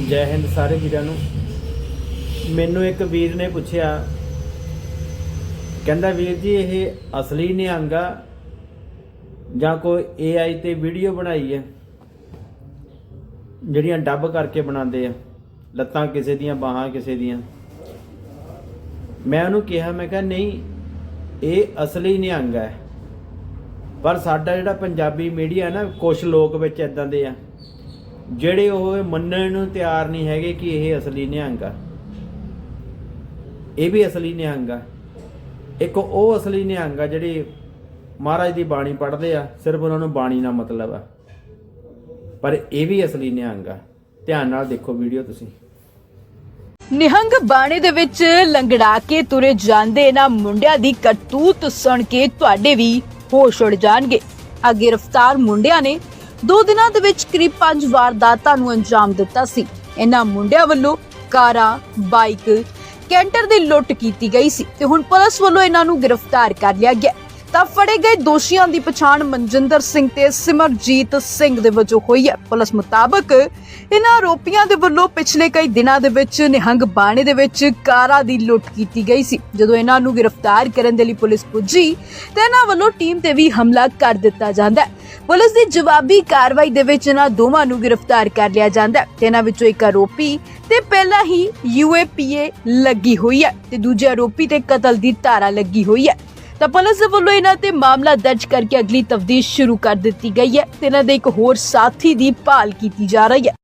ਜੈ ਹਿੰਦ ਸਾਰੇ ਵੀਰਾਂ ਨੂੰ। ਮੈਨੂੰ ਇੱਕ ਵੀਰ ਨੇ ਪੁੱਛਿਆ, ਕਹਿੰਦਾ ਵੀਰ ਜੀ, ਇਹ ਅਸਲੀ ਨਿਹੰਗ ਆ ਜਾਂ ਕੋਈ AI ਤੇ ਵੀਡੀਓ ਬਣਾਈ ਹੈ? ਜਿਹੜੀਆਂ ਡੱਬ ਕਰਕੇ ਬਣਾਉਂਦੇ ਆ, ਲੱਤਾਂ ਕਿਸੇ ਦੀਆਂ, ਬਾਹਾਂ ਕਿਸੇ ਦੀਆਂ। ਮੈਂ ਉਹਨੂੰ ਕਿਹਾ, ਮੈਂ ਕਿਹਾ, ਨਹੀਂ, ਇਹ ਅਸਲੀ ਨਿਹੰਗ ਹੈ। ਪਰ ਸਾਡਾ ਜਿਹੜਾ ਪੰਜਾਬੀ ਮੀਡੀਆ ਨਾ ਕੁਝ ਲੋਕ ਵਿੱਚ ਇਦਾਂ ਦੇ ਆ। ਜਿਹੜੇ ਉਹ ਮੰਨਣ ਨੂੰ ਤਿਆਰ ਨਹੀਂ ਹੈਗੇ ਕਿ ਇਹ ਅਸਲੀ ਨਿਹੰਗ ਆ। ਇਹ ਵੀ ਅਸਲੀ ਨਿਹੰਗ ਆ। ਇੱਕ ਉਹ ਅਸਲੀ ਨਿਹੰਗ ਆ ਜਿਹੜੇ ਮਹਾਰਾਜ ਦੀ ਬਾਣੀ ਪੜ੍ਹਦੇ ਆ, ਸਿਰਫ ਉਹਨਾਂ ਨੂੰ ਬਾਣੀ ਨਾਲ ਮਤਲਬ ਆ। ਪਰ ਇਹ ਵੀ ਅਸਲੀ ਨਿਹੰਗ ਆ। ਧਿਆਨ ਨਾਲ ਦੇਖੋ ਵੀਡੀਓ ਤੁਸੀਂ। ਨਿਹੰਗ ਬਾਣੇ ਦੇ ਵਿੱਚ ਲੰਗੜਾ ਕੇ ਤੁਰੇ ਜਾਂਦੇ ਇਹਨਾਂ ਮੁੰਡਿਆਂ ਦੀ ਕਰਤੂਤ ਸੁਣ ਕੇ ਤੁਹਾਡੇ ਵੀ ਹੋਸ਼ ਉੜ ਜਾਣਗੇ। ਆ ਗ੍ਰਿਫਤਾਰ ਮੁੰਡਿਆਂ ਨੇ ਦੋ ਦਿਨਾਂ ਦੇ ਵਿੱਚ ਕਰੀਬ ਪੰਜ ਵਾਰਦਾਤਾਂ ਨੂੰ ਅੰਜਾਮ ਦਿੱਤਾ ਸੀ। ਇਹਨਾਂ ਮੁੰਡਿਆਂ ਵੱਲੋਂ ਕਾਰਾਂ, ਬਾਈਕ, ਕੈਂਟਰ ਦੀ ਲੁੱਟ ਕੀਤੀ ਗਈ ਸੀ ਤੇ ਹੁਣ ਪੁਲਿਸ ਵੱਲੋਂ ਇਹਨਾਂ ਨੂੰ ਗ੍ਰਿਫਤਾਰ ਕਰ ਲਿਆ ਗਿਆ। ਤਾਂ ਫੜੇ ਗਏ ਦੋਸ਼ੀਆਂ ਦੀ ਪਛਾਣ ਮਨਜਿੰਦਰ ਸਿੰਘ ਤੇ ਸਿਮਰਜੀਤ ਸਿੰਘ ਦੇ ਵਜੋਂ ਹੋਈ ਹੈ। ਪੁਲਿਸ ਮੁਤਾਬਕ ਇਹਨਾਂ ਆਰੋਪੀਆਂ ਦੇ ਵੱਲੋਂ ਪਿਛਲੇ ਕਈ ਦਿਨਾਂ ਦੇ ਵਿੱਚ ਨਿਹੰਗ ਬਾਣੇ ਦੇ ਵਿੱਚ ਕਾਰਾਂ ਦੀ ਲੁੱਟ ਕੀਤੀ ਗਈ ਸੀ। ਜਦੋਂ ਇਹਨਾਂ ਨੂੰ ਗ੍ਰਿਫਤਾਰ ਕਰਨ ਦੇ ਲਈ ਪੁਲਿਸ ਪੁੱਜੀ, ਤੇ ਇਹਨਾਂ ਵੱਲੋਂ ਟੀਮ ਤੇ ਵੀ ਹਮਲਾ ਕਰ ਦਿੱਤਾ ਜਾਂਦਾ ਹੈ। ਪੁਲਿਸ ਦੀ ਜਵਾਬੀ ਕਾਰਵਾਈ ਦੇ ਵਿੱਚ ਇਹਨਾਂ ਦੋਵਾਂ ਨੂੰ ਗ੍ਰਿਫਤਾਰ ਕਰ ਲਿਆ ਜਾਂਦਾ ਹੈ ਤੇ ਇਹਨਾਂ ਵਿੱਚੋਂ ਇੱਕ ਆਰੋਪੀ ਤੇ ਪਹਿਲਾਂ ਹੀ ਯੂਏਪੀਏ ਲੱਗੀ ਹੋਈ ਹੈ ਤੇ ਦੂਜੇ ਆਰੋਪੀ ਤੇ ਕਤਲ ਦੀ ਧਾਰਾ ਲੱਗੀ ਹੋਈ ਹੈ। ਤਾਂ ਪੁਲਿਸ ਦੇ ਵੱਲੋਂ ਇਹਨਾਂ ਤੇ ਮਾਮਲਾ ਦਰਜ ਕਰਕੇ ਅਗਲੀ ਤਫਤੀਸ਼ ਸ਼ੁਰੂ ਕਰ ਦਿੱਤੀ ਗਈ ਹੈ ਤੇ ਇਹਨਾਂ ਦੇ ਇੱਕ ਹੋਰ ਸਾਥੀ ਦੀ ਭਾਲ ਕੀਤੀ ਜਾ ਰਹੀ ਹੈ।